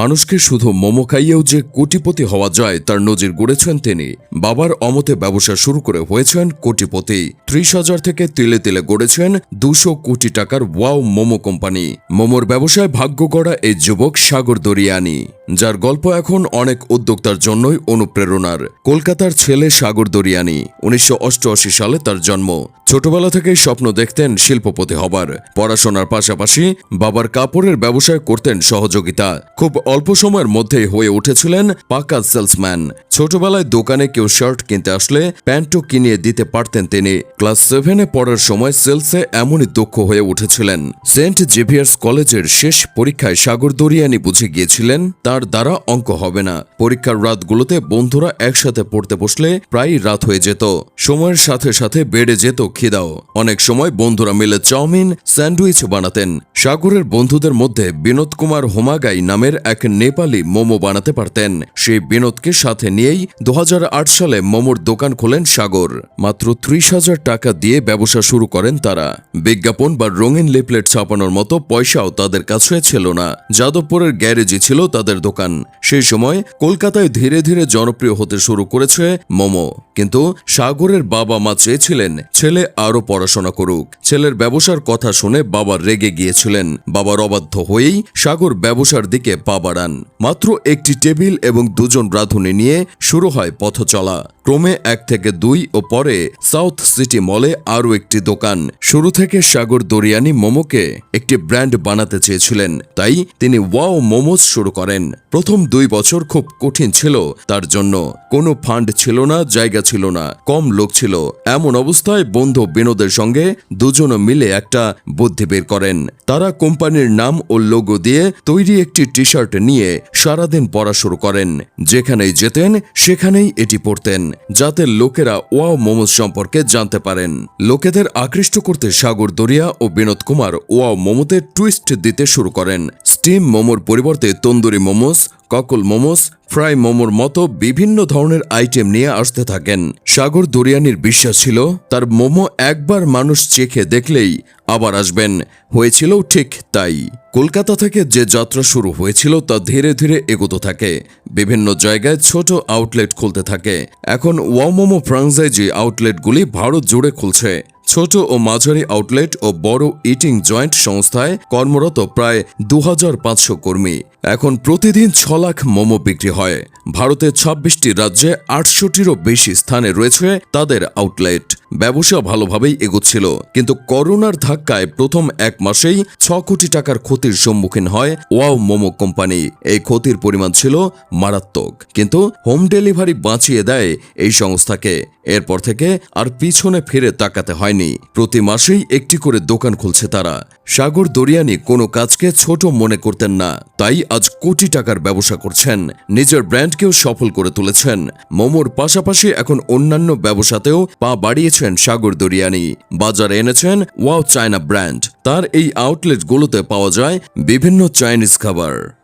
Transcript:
মানুষকে শুধু মোমো খাইয়েও যে কোটিপতি হওয়া যায় তার নজির গড়েছেন তিনি। বাবার অমতে ব্যবসা শুরু করে হয়েছেন কোটিপতি। ত্রিশ হাজার থেকে তিলে তিলে গড়েছেন দুশো কোটি টাকার ওয়াও মোমো কোম্পানি। মোমোর ব্যবসায় ভাগ্য গড়া এই যুবক সাগর দরিয়ানি। যার গল্প এখন অনেক উদ্যোক্তার জন্যই অনুপ্রেরণার। কলকাতার ছেলে সাগর দরিয়ানি, উনিশশো অষ্টআশি সালে তার জন্ম। ছোটবেলা থেকেই স্বপ্ন দেখতেন শিল্পপতি হবার। পড়াশোনার পাশাপাশি বাবার কাপড়ের ব্যবসায় করতেন সহযোগিতা। খুব অল্প সময়ের মধ্যেই হয়ে উঠেছিলেন পাকা সেলসম্যান। ছোটবেলায় দোকানে কেউ শার্ট কিনতে আসলে প্যান্টও কিনিয়ে দিতে পারতেন তিনি। ক্লাস সেভেনে পড়ার সময় সেলসে এমনই দক্ষ হয়ে উঠেছিলেন। সেন্ট জেভিয়ার্স কলেজের শেষ পরীক্ষায় সাগর দরিয়ানি বুঝে গিয়েছিলেন, তার দ্বারা অঙ্ক হবে না। পরীক্ষার রাতগুলোতে বন্ধুরা একসাথে পড়তে বসলে প্রায়ই রাত হয়ে যেত। সময়ের সাথে সাথে বেড়ে যেত খিদাও। অনেক সময় বন্ধুরা মিলে চাউমিন, স্যান্ডউইচ বানাতেন। সাগরের বন্ধুদের মধ্যে বিনোদ কুমার হোমাগাই নামের এক নেপালি মোমো বানাতে পারতেন। সেই বিনোদকে সাথে নিয়েই দু হাজার আট সালে মোমোর দোকান খোলেন সাগর। মাত্র ত্রিশ হাজার টাকা দিয়ে ব্যবসা শুরু করেন তারা। বিজ্ঞাপন বা রঙিন লিপলেট ছাপানোর মতো পয়সাও তাদের কাছে ছিল না। যাদবপুরের গ্যারেজই ছিল তাদের দোকান। সেই সময় কলকাতায় ধীরে ধীরে জনপ্রিয় হতে শুরু করেছে মোমো। কিন্তু সাগরের বাবা মা চেয়েছিলেন ছেলে আরও পড়াশোনা করুক। ছেলের ব্যবসার কথা শুনে বাবা রেগে গিয়েছিলেন। বাবার অবাধ্য হয়েই সাগর ব্যবসার দিকে পা বাড়ান। মাত্র একটি টেবিল এবং দুজন রাঁধুনি নিয়ে শুরু হয় পথ চলা ক্রমে এক থেকে দুই ও পরে সাউথ সিটি মলে আরও একটি দোকান। শুরু থেকে সাগর দরিয়ানি মোমোকে একটি ব্র্যান্ড বানাতে চেয়েছিলেন। তাই তিনি ওয়াও মোমোস শুরু করেন। প্রথম দুই বছর খুব কঠিন ছিল তার জন্য। কোনো ফান্ড ছিল না, জায়গা ছিল না, কম লোক ছিল। এমন অবস্থায় বন্ধু বিনোদের সঙ্গে দুজনে মিলে একটা বুদ্ধি বের করেন। তারা কোম্পানির নাম ও লোগো দিয়ে তৈরি একটি টি শার্ট নিয়ে সারাদিন পড়া শুরু করেন। যেখানেই যেতেন, সেখানেই এটি পড়তেন। যাতে লোকেরা ওয়াও মোমোস সম্পর্কে জানতে পারেন। লোকেদের আকৃষ্ট করতে সাগর দরিয়া ও বিনোদ কুমার ওয়াও মোমোতে টুইস্ট দিতে শুরু করেন। স্টিম মোমোর পরিবর্তে তন্দুরি মোমোস ককল মোমোস ফ্রাই মোমোর মতো বিভিন্ন ধরনের আইটেম নিয়ে আসতে থাকেন। সাগর দরিয়ানির বিশ্বাস ছিল, তার মোমো একবার মানুষ চেখে দেখলেই আবার আসবেন। হয়েছিল ঠিক তাই। কলকাতা থেকে যে যাত্রা শুরু হয়েছিল তা ধীরে ধীরে এগোতে থাকে। বিভিন্ন জায়গায় ছোট আউটলেট খুলতে থাকে। এখন ওয়ামোমো ফ্রাঞ্চাইজি আউটলেটগুলি ভারত জুড়ে খুলছে। ছোট ও মাঝারি আউটলেট ও বড় ইটিং জয়েন্ট সংস্থায় কর্মরত প্রায় দু হাজার পাঁচশো কর্মী। এখন প্রতিদিন ছ লাখ মোমো বিক্রি হয়। ভারতের ছাব্বিশটি রাজ্যে আটশোটিরও বেশি স্থানে রয়েছে তাদের আউটলেট ব্যবসা ভালোভাবেই এগোচ্ছিল, কিন্তু করোনার ধাক্কায় প্রথম এক মাসেই ছ কোটি টাকার ক্ষতির সম্মুখীন হয় ওয়াও মোমো কোম্পানি। এই ক্ষতির পরিমাণ ছিল মারাত্মক, কিন্তু হোম ডেলিভারি বাঁচিয়ে দেয় এই সংস্থাকে। এরপর থেকে আর পিছনে ফিরে তাকাতে হয়নি। প্রতি মাসেই একটি করে দোকান খুলছে তারা। সাগর দরিয়ানি কোনো কাজকে ছোট মনে করতেন না, তাই আজ কোটি টাকার ব্যবসা করছেন। নিজের ব্র্যান্ডকেও সফল করে তুলেছেন। মোমোর পাশাপাশি এখন অন্যান্য ব্যবসাতেও পা বাড়িয়েছেন সাগর দরিয়ানি। বাজারে এনেছেন ওয়াও চায়না ব্র্যান্ড। তার এই আউটলেটগুলোতে পাওয়া যায় বিভিন্ন চাইনিজ খাবার।